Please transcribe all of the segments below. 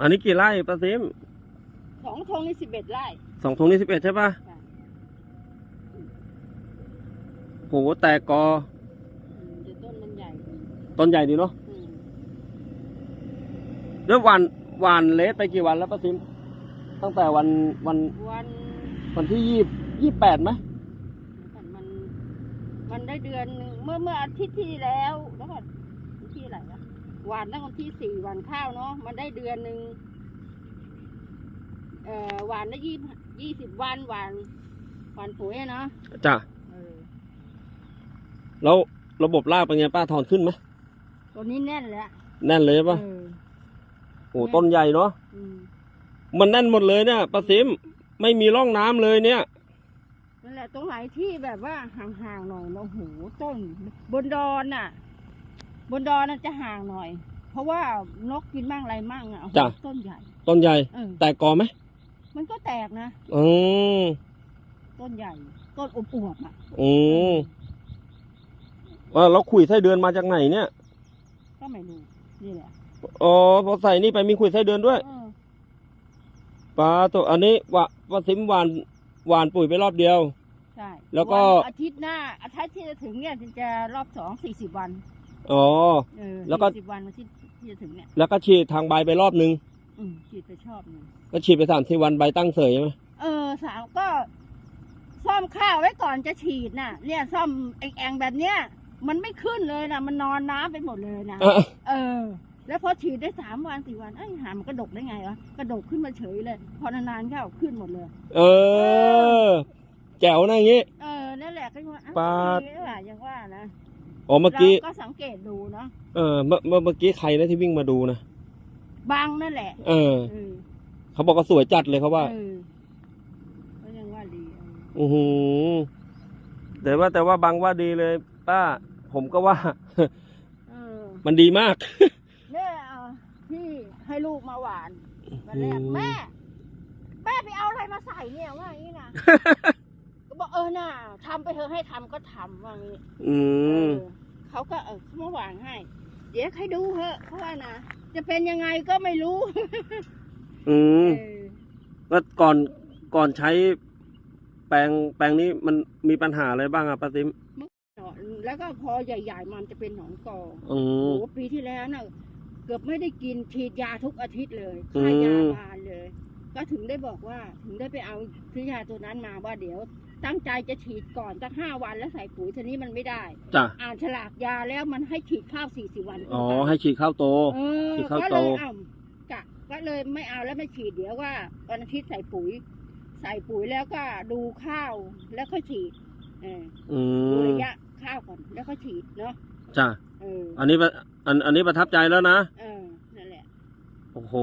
อันนี้กี่ไร่ป้าซิมสองทงนี่สิบเอ็ดไร่ สองทงนี่สิบเอ็ดใช่ปะค่ะโหแตกกออืมเดี๋ยวต้นมันใหญ่ต้นใหญ่ดีเนาะอืมแล้วหวานหวานเลสไปกี่วันแล้วป้าซิมตั้งแต่วันวันวันวันที่ยี่ยี่แปดไหมมันมัน มันได้เดือนหนึ่งเมื่อเมื่ออาทิตย์ที่แล้วแล้วก็วันที่อะไรวะ หวานตั้งวันที่สี่วันข้าวเนาะมันได้เดือนหนึ่งเอ่อหวานได้ยี่ยี่สิบวันหวานหวานปุ๋ยอะเนาะจ้ะเออแล้วระบบรากเป็นไงป้าถอนขึ้นไหมตัวนี้แน่นเลยอะแน่นเลยใช่ปะเออโอ้ต้นใหญ่เนาะอืมมันแน่นหมดเลยเนี่ยป้าซิมไม่มีร่องน้ำเลยเนี่ย นั่นแหละตรงไหนที่แบบว่าห่างๆหน่อยนะโอ้โหต้นบนดอนน่ะ บนดอนน่ะจะห่างหน่อย เพราะว่านกกินมั่งอะไรมั่งอะโอ้โหจ้ะ ต้นใหญ่ต้นใหญ่ เออแตกกอไหมมันก็แตกนะ อืมต้นใหญ่ ต้นอวบๆอะอืมว่าเราขุยไส้เดือนมาจากไหนเนี่ย ก็ไม่รู้นี่แหละอ๋อพอใส่นี่ไปมีขุยไส้เดือนด้วยเออปลาตัวอันนี้วะป้าซิมหวานหวานปุ๋ยไปรอบเดียว ใช่แล้วก็ นอาทิตย์หน้าอาทิตย์ที่จะถึงเนี่ยจะรอบสองสี่สิบวัน อ๋อ เออแล้วก็ สิบวันอาทิตย์ที่จะถึงเนี่ยแล้วก็ฉีดทางใบไปรอบนึง อืมฉีดไปชอบหนึงก็ฉีดไปสามสี่วันใบตั้งเสยใช่ไหมเออสามก็ ซ่อมข้าวไว้ก่อนจะฉีดน่ะ เนี่ยซ่อมแองๆแบบเนี้ยมันไม่ขึ้นเลยนะมันนอนน้ำไปหมดเลยนะเออเออ แล้วพอฉีดได้สามวันสี่วัน เอ้ยหามันกระดกได้ไงวะกระดกขึ้นมาเฉยเลย พอนานๆเข้าขึ้นหมดเลย เออ แจ๋วนะอย่างงี้ เออ นั่นแหละก็ว่าอ้าวปาด ดีแล้วล่ะยังว่านะ อ๋อเมื่อกี้ราก็สังเกตดูเนาะเออเมื่อเมื่อเมื่อกี้ใครนะที่วิ่งมาดูนะบางนั่นแหละเออ เออเขาบอกว่าสวยจัดเลยเขาว่า เออก็ยังว่าดีเอออือหือแต่ว่าแต่ว่าบางว่าดีเลย ป้า ผมก็ว่า เออ มันดีมาก เนี่ยเอาที่ให้ลูกมาหวานวันแรกอืม แม่ แม่ไปเอาอะไรมาใส่เนี่ยว่าอย่างนี้นะ ก็บอกเออน่ะทำไปเถอะให้ทำก็ทำว่างี้อืเอมอ เขาก็เออเขามาหวานให้ เดี๋ยวให้ดูเถอะเพราะว่านะจะเป็นยังไงก็ไม่รู้อืมเออแล้วก่อนก่อนใช้แปลงแปลงนี้มันมีปัญหาอะไรบ้างอะป้าซิมหนอนแล้วก็พอใหญ่ๆมันจะเป็นหนอนกออืโอ้ม โหปีที่แล้วน่ะเกือบไม่ได้กินฉีดยาทุกอาทิตย์เลยอืม ค่ายาบานเลย ก็ถึงได้บอกว่าถึงได้ไปเอาซื้อยาตัวนั้นมาว่าเดี๋ยว ตั้งใจจะฉีดก่อนสักห้าวันแล้วใส่ปุ๋ยทีนี้มันไม่ได้ จ้ะอ่านฉลากยาแล้วมันให้ฉีดข้าวสี่สิบวันอ๋อให้ฉีดข้าวโต เออฉีดข้าวก็โต เลยเอากะก็เลยไม่เอาแล้วไม่ฉีดเดี๋ยวว่าวันอาทิตย์ใส่ปุ๋ย ใส่ปุ๋ยแล้วก็ดูข้าวแล้วค่อยฉีดเอออืดูมระยะข้าวก่อนแล้วค่อยฉีดเนาะจ้ะเอออันนี้ประอันอันนี้ประทับใจแล้วนะ เออนั่นแหละ โอ้โห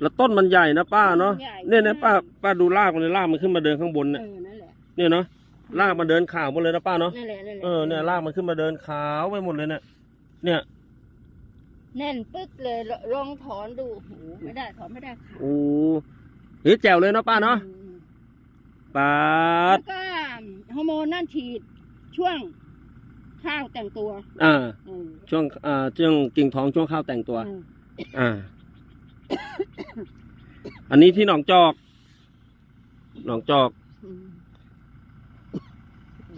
แล้วต้นมันใหญ่นะป้าเนาะใหญ่ เนี่ยนะมากป้าป้าดูรากมันเลยรากมันขึ้นมาเดินข้างบนเนี่ยเออนั่นแหละเนี่ยเนาะรากมันเดินขาวหมดเลยนะป้าเนาะนั่นแหละนั่นแหละเออเนี่ยรากมันขึ้นมาเดินขาวไปหมดเลยเนี่ยเนี่ยแน่นปึ๊กเลยลองถอนดูโอ้โหไม่ได้ถอนไม่ได้ขาดโอ้เฮ้ยแจ๋วเลยเนาะป้าเนาะอืมป้าแล้ดวก็ฮอร์โมนนั่นฉีดช่วงข้าวแต่งตัวอ่าเออช่วงอ่าช่วงกิ่งทองช่วงข้าวแต่งตัวเอออ่า อันนี้ที่หนองจอก หนองจอกอืม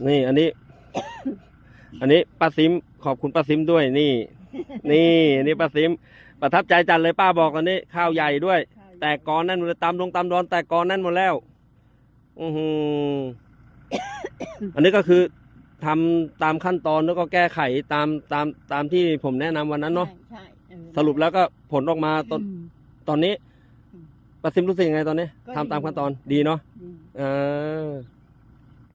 นี่ อันนี้ อันนี้ป้าซิม ขอบคุณป้าซิมด้วย นี่ นี่อันนี่ป้าซิม ประทับใจจัดเลยป้าบอกอันนี้ ข้าวใหญ่ด้วย แต่กอนนั่นหมดเลยตามดงตามดอน แต่กอนนั่นหมดแล้ว อือหืออันนี้ก็คือทำตามขั้นตอนแล้วก็แก้ไขตามตามตามที่ผมแนะนำวันนั้นเนาะ ใช่ใช่เออสรุปแล้วก็ผลออกมาตอนอืมตอนนี้ อืมป้าซิมรู้สึกยังไงตอนนี้ก็ทำตามดีขั้นตอนดีเนาะอืม เออ